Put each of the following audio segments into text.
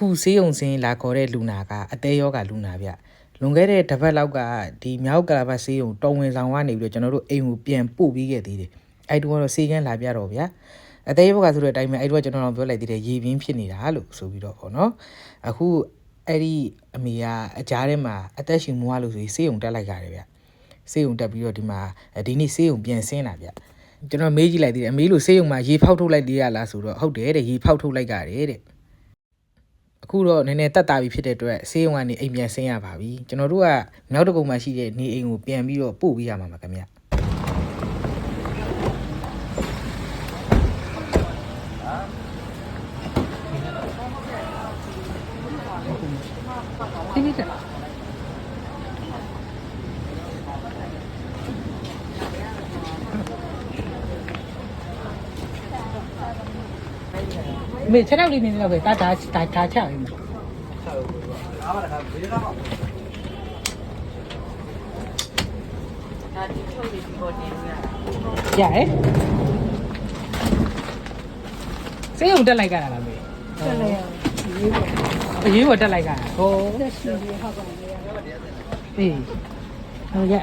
အခုဆေးရုံစင်းလာခေါ်တဲ့လူနာကအသေးယောဂလူနာဗျလွန်ခဲ့တဲ့တစ်ပတ်လောက်ကဒီမြောက်ကလာဘတ်ဆေးရုံတုံဝင်ဆောင်ကနေပြီးတော့ကျွန်တော်တို့အိမ်ကိုပြန်ပို့ပြီးခဲ့သေးတယ်အဲ့တုန်းကတော့ဆေးကန်းလာပြတော့ဗျအသေးယောဂဆိုတဲ့အတိုင်းပဲအဲ့တုန်းကကျွန်တော်တို့ပြောလိုက်သေးတယ်ရေပြင်းဖြစ်နေတာလို့ဆိုပြီးတော့ပေါ့နော်အခုအဲ့ဒီအမေကအကြားထဲမှာအသက်ရှင်မွားလို့ဆိုပြီးဆေးရုံတက်လိုက်ကြတယ်ဗျဆေးရုံတက်ပြီးတော့ဒီမှာဒီနေ့ဆေးရုံပြန်ဆင်းလာဗျကျွန်တော်မေးကြည့်လိုက်သေးတယ်အမေလို့ဆေးရုံမှာရေဖောက်ထုတ်လိုက်သေးရလားဆိုတော့ဟုတ်တယ်တဲ့ရေဖောက်ထုတ်လိုက်ကြတယ်တဲ့ အခုတော့နည်းနည်းတက်တာပြီဖြစ်တဲ့အတွက်ဆေးရုံကနေအိမ်ပြန်ဆင်းရပါပြီကျွန်တော်တို့ကမြောက်တကုံမှာရှိတဲ့နေအိမ်ကိုပြန်ပြီးတော့ပို့ပေးရမှာပါခင်ဗျတိတိကျ မေချက်တော့လေးနေတော့ပဲတာတာတာတာချရည်ရရဲစေးုံတက်လိုက်ကြတာလားမေဆက်လိုက်ရရေးပါအရေးပေါ်တက်လိုက်ကြတာဟောသက်ရှိရဟုတ်ပါလေအေးဟုတ်ရ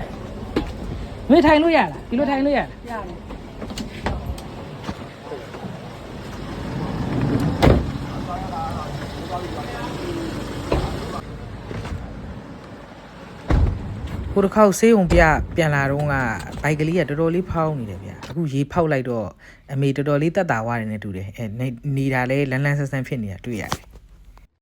မေထိုင်လို့ရလားဒီလိုထိုင်လို့ရလားရတယ် ဟိုတစ်ခေါက်ဆေးရုံပြပြန်လာတော့ကဘိုက်ကလေးကတော်တော်လေးဖောင်းနေတယ်ဗျအခုရေဖောက်လိုက်တော့အမေတော်တော်လေးတက်တာဝရတယ်နဲ့တူတယ်အဲနေနေတာလဲလန်းလန်းဆန်းဆန်းဖြစ်နေတာတွေ့ရတယ်